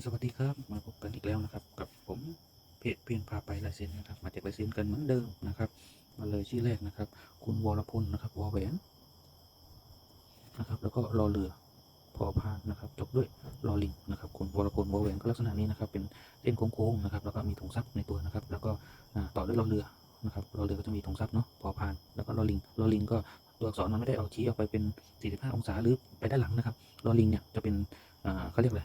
สวัสดีครับมาพบกันอีกแล้วนะครับกับผมเพจเพียนพาไปลายเซ็นนะครับ มาจากลายเซ็นกันเหมือนเดิมนะครับ มาเลยชื่อแรกนะครับ คุณวรพลนะครับวอแหวนนะครับ แล้วก็รอเรือพอพานนะครับจบด้วยรอลิงนะครับคุณวรพลวอแหวนก็ลักษณะนี้นะครับ เป็นเส้นโค้งๆนะครับ แล้วก็มีถุงซับในตัวนะครับ แล้วก็ต่อด้วยรอเรือนะครับรอเรือก็จะมีถุงซับเนาะพอพานแล้วก็รอลิงรอลิงก็ตัวอักษรมันไม่ได้เอาชี้ออกไปเป็น 45 องศาหรือไปด้านหลังนะครับรอลิงเนี่ยจะเป็นเขาเรียกอะไร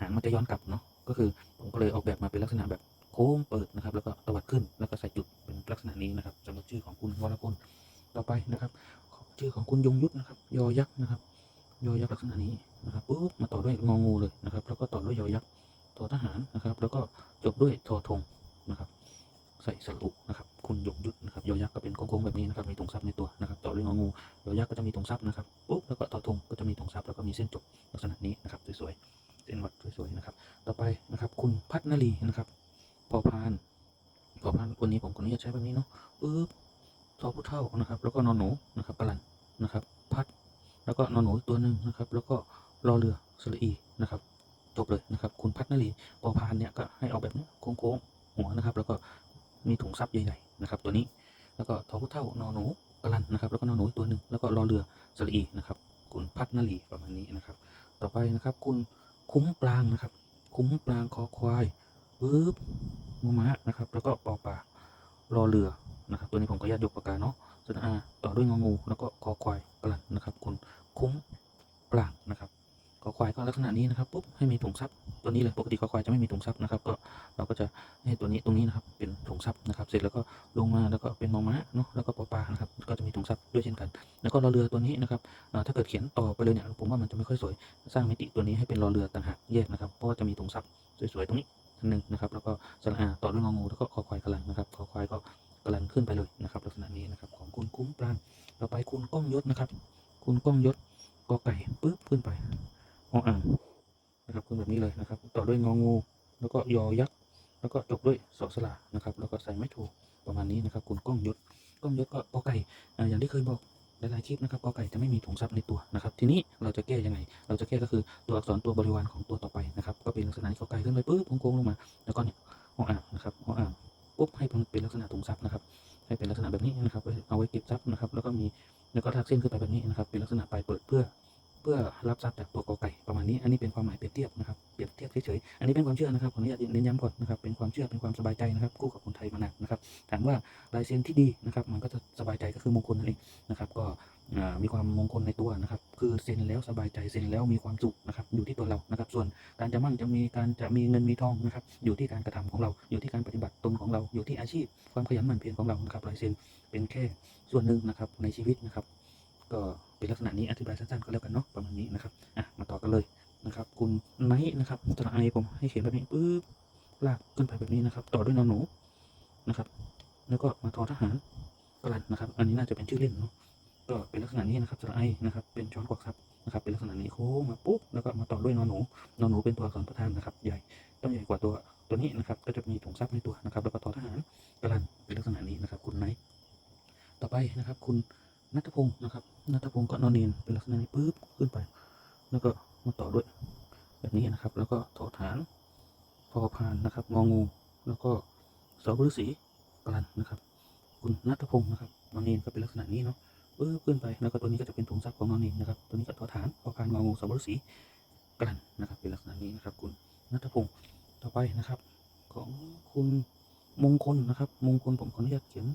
หางมันจะย้อนกลับเนาะก็คือผมก็เลยออกแบบมาเป็นลักษณะแบบโค้งเปิดนะครับ แล้วก็ตวัดขึ้นแล้วก็ใส่จุดเป็นลักษณะนี้นะครับสำหรับชื่อของคุณวรพลต่อไปนะครับชื่อของคุณยงยุทธนะครับ ยอยักษ์นะครับ ยอยักษ์ลักษณะนี้นะครับปุ๊บมาต่อด้วยงองูเลยนะครับ แล้วก็ต่อด้วยยอยักษ์ทอทหารนะครับ แล้วก็จบด้วยทอธงนะครับ ใส่สรุปนะครับ คุณยงยุทธนะครับ ยอยักษ์ก็เป็นโค้งๆแบบนี้นะครับ มีถุงซับในตัวนะครับ ต่อด้วยงองู ยอยักษ์ก็จะมีถุงซับนะครับปุ๊บแล้วก็ทอธงก็จะมีถุงซับแล้วก็มีเส้นจบลักษณะนี้นะครับสวยๆ เส้นวัดสวยๆนะครับ ต่อไปนะครับ คุณพัฒนลีนะครับ พอพาน พอพานวันนี้ผมขออนุญาตใช้แบบนี้เนาะปึ๊บทอผู้เท่านะครับ แล้วก็นอนหนูนะครับกลันนะครับ พัด แล้วก็นอนหนูตัวหนึ่งนะครับ แล้วก็รอเรือสระอีนะครับจบเลยนะครับ คุณพัฒนลีพอพานเนี่ยก็ให้เอาแบบนี้โค้งๆหัวนะครับ แล้วก็มีถุงซับใหญ่ๆนะครับ ตัวนี้ แล้วก็ทอผู้เท่านอนหนูกลันนะครับ แล้วก็นอนหนูตัวหนึ่งแล้วก็รอเรือสระอีนะครับ คุณพัฒนลีประมาณนี้นะครับ ต่อไปนะครับ คุณ คุ้มปลางนะครับ คุ้มปลางคอควายปึ๊บมูม้านะครับ แล้วก็ปอปลารอเรือนะครับ ตัวนี้ผมก็ญาตยกปากกาเนาะส่วนอาต่อด้วยงองู แล้วก็คอควายกลันนะครับ คุณคุ้มปลางนะครับคอควายก็ลักษ ณะนี้นะครับปุ๊บให้มีถุงซับตัวนี้เลยปกติคอควายจะไม่มีถุงซับนะครับก็เราก็จะให้ตัวนี้ตรงนี้นะครับเป็นถุงซับนะครับ เสร็จแล้วก็ลงมาแล้วก็เป็นมอม้าเนาะแล้วก็ปอปลานะครับก็จะมีถุงซับด้วยเช่นกัน แล้วก็รอเรือตัวนี้นะครับถ้าเกิดเขียนต่อไปเลยเนี่ยผมว่ามันจะไม่ค่อยสวย สร้างมิติตัวนี้ให้เป็นรอเรือต่างหากแยกนะครับเพราะว่าจะมีถุงซับสวยๆตรงนี้อันหนึ่งนะครับแล้วก็สระอาต่อด้วยงองูแล้วก็คอควายกระลันนะครับคอควายก็กระลันขึ้นไปเลยนะครับลักษณะนี้นะครับของคุณคุ้มปรางต่อไปคุณก้องยศนะครับ คุณก้องยศกอไก่ปึ๊บขึ้นไป แล้วก็ยอยักษ์แล้วก็จบด้วยสอสลานะครับ แล้วก็ใส่ไม่ถูกประมาณนี้นะครับ คุณก้องยศก้องยศก็กอไก่อย่างที่เคยบอกหลายๆคลิปนะครับกอไก่จะไม่มีถุงซับในตัวนะครับ ทีนี้เราจะแก้ยังไง เราจะแก้ก็คือตัวอักษรตัวบริวารของตัวต่อไปนะครับ ก็เป็นลักษณะนี้กอไก่ขึ้นไปปุ๊บโค้งลงมา แล้วก็เนี่ยห้องอ่างนะครับห้องอ่างปุ๊บให้เป็นลักษณะถุงซับนะครับ ให้เป็นลักษณะแบบนี้นะครับ เอาไว้เก็บซับนะครับ แล้วก็มีแล้วก็ลากเส้นขึ้นไปแบบนี้นะครับ เป็นลักษณะปลายเปิดเพื่อ เพื่อรับทรัพย์จากตัวก มาณนี้ อันนี้เป็นความหมายเปรียบเทียบนะครับ เปรียบเทียบเฉยๆ อันนี้เป็นความเชื่อนะครับขออนุญาตเน้นย้ำก่อนนะครับ เป็นความเชื่อ เป็นความสบายใจนะครับ คู่กับคนไทยมานานนะครับ ถามว่าลายเซ็นที่ดีนะครับ มันก็จะสบายใจก็คือมงคลนั่นเองนะครับ ก็มีความมงคลในตัวนะครับ คือเซ็นแล้วสบายใจ เซ็นแล้วมีความสุขนะครับ อยู่ที่ตัวเรา นะครับ ส่วนการจะมั่งจะมีการจะมีเงินมีทองนะครับ อยู่ที่การกระทำของเรา อยู่ที่การปฏิบัติตนของเรา อยู่ที่อาชีพ ความขยันหมั่นเพียรของเรา นะครับลายเซ็นเป็นแค่ส่วนหนึ่งนะครับในชีวิตนะครับ ก็เป็นลักษณะนี้อธิบายสั้นๆก็แล้วกันเนาะประมาณนี้นะครับอะมาต่อกันเลยนะครับ คุณไนท์นะครับตระไอผมให้เขียนแบบนี้ปึ๊บลากขึ้นไปแบบนี้นะครับ ต่อด้วยนอนหนูนะครับ แล้วก็มาทอทหารกลันนะครับ อันนี้น่าจะเป็นชื่อเล่นเนาะก็เป็นลักษณะนี้นะครับตระไอนะครับ เป็นช้อนกวักครับนะครับ เป็นลักษณะนี้โค้งมาปุ๊บแล้วก็มาต่อด้วยนอนหนูนอนหนูเป็นตัวอักษรประธานนะครับ ใหญ่ต้องใหญ่กว่าตัวตัวนี้นะครับ ก็จะมีถุงซับในตัวนะครับ แล้วก็ทอทหารกลันเป็นลักษณะนี้นะครับ คุณไนต่อไปนะครับ คุณ นัทพงศ์นะครับนัทพงศ์ก็นอนเนียนเป็นลักษณะนี้ปุ๊บขึ้นไป แล้วก็มาต่อด้วย แบบนี้นะครับ แล้วก็ถอฐานพอพานนะครับงองู แล้วก็สอบฤษีกลันนะครับ คุณนัทพงศ์นะครับนอนเนียนก็เป็นลักษณะนี้เนาะปุ๊บขึ้นไปแล้วก็ตัวนี้ก็จะเป็นถุงซับของนอนเนียนนะครับ ตัวนี้ก็ถอฐานพอพานงองูสอบฤษีกลันนะครับ เป็นลักษณะนี้นะครับ คุณนัทพงศ์ต่อไปนะครับ ของคุณมงคลนะครับ มงคลผมขออนุญาตเขียน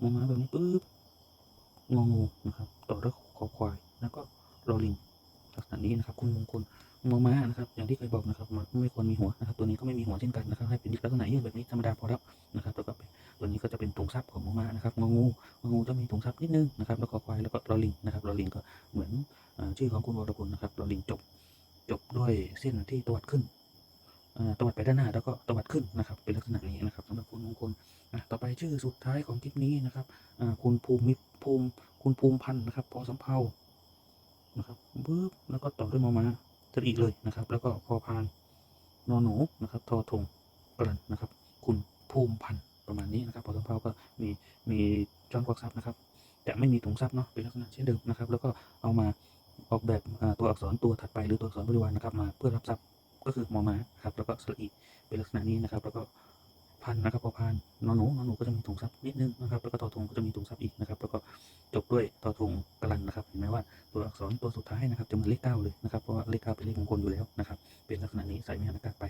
มงมาแบบนี้ปุ๊บ งองูนะครับ ต่อด้วยคอควาย แล้วก็รอลิงลักษณะนี้นะครับ คุณมงคลมอม้านะครับ อย่างที่เคยบอกนะครับมันไม่ควรมีหัวนะครับ ตัวนี้ก็ไม่มีหัวเช่นกันนะครับ ให้เป็นลักษณะยื่นแบบนี้ธรรมดาพอแล้วนะครับแล้วก็ตัวนี้ก็จะเป็นถุงซับของมอม้านะครับ งองูงองูจะมีถุงซับนิดนึงนะครับ แล้วก็ควาย แล้วก็รอลิงนะครับ รอลิงก็เหมือนชื่อของคุณวรพลนะครับ รอลิงจบ จบด้วยเส้นที่ตวัดขึ้นตวัดไปด้านหน้าแล้วก็ตวัดขึ้นนะครับ เป็นลักษณะ อะต่อไปชื่อสุดท้ายของคลิปนี้นะครับคุณภูมิภูมิคุณภูมิพันธ์นะครับพอสำเภานะครับปึ๊บแล้วก็ต่อด้วยมอมาจะอีกเลยนะครับ แล้วก็พอพานนอหนูนะครับทอทงกลันนะครับ คุณภูมิพันธ์ประมาณนี้นะครับพอสำเภาก็มีมีจอนกวักซับนะครับแต่ไม่มีถุงซับเนาะเป็นลักษณะเช่นเดิมนะครับ แล้วก็เอามาออกแบบตัวอักษรตัวถัดไปหรือตัวอักษรบริวารนะครับมาเพื่อรับทรัพย์ก็คือมอมาครับแล้วก็สระอีเป็นลักษณะนี้นะครับ แล้วก็ พันนะครับพอพันนอนหนูนอนหนูก็จะมีถุงซับนิดนึงนะครับแล้วก็ต่อถุงก็จะมีถุงซับอีกนะครับแล้วก็จบด้วยต่อถุงกลันนะครับเห็นไหมว่าตัวอักษรตัวสุดท้ายนะครับจะเหมือนเลขเก้าเลยนะครับเพราะว่าเลขเก้าเป็นเลขมงคลอยู่แล้วนะครับเป็นลักษณะนี้ใส่ไม่หันอากาศไป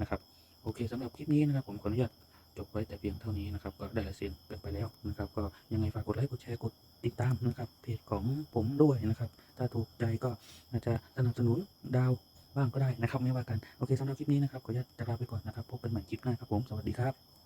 นะครับโอเคสำหรับคลิปนี้นะครับผมขออนุญาตจบไว้แต่เพียงเท่านี้นะครับก็ได้ลายเซ็นกันไปแล้วนะครับก็ยังไงฝากกดไลค์กดแชร์กดติดตามนะครับเพจของผมด้วยนะครับถ้าถูกใจก็อาจจะสนับสนุนดาว บ้างก็ได้นะครับไม่ว่ากันโอเคสำหรับคลิปนี้นะครับขออนุญาตจะลาไปก่อนนะครับพบกันใหม่คลิปหน้าครับผมสวัสดีครับ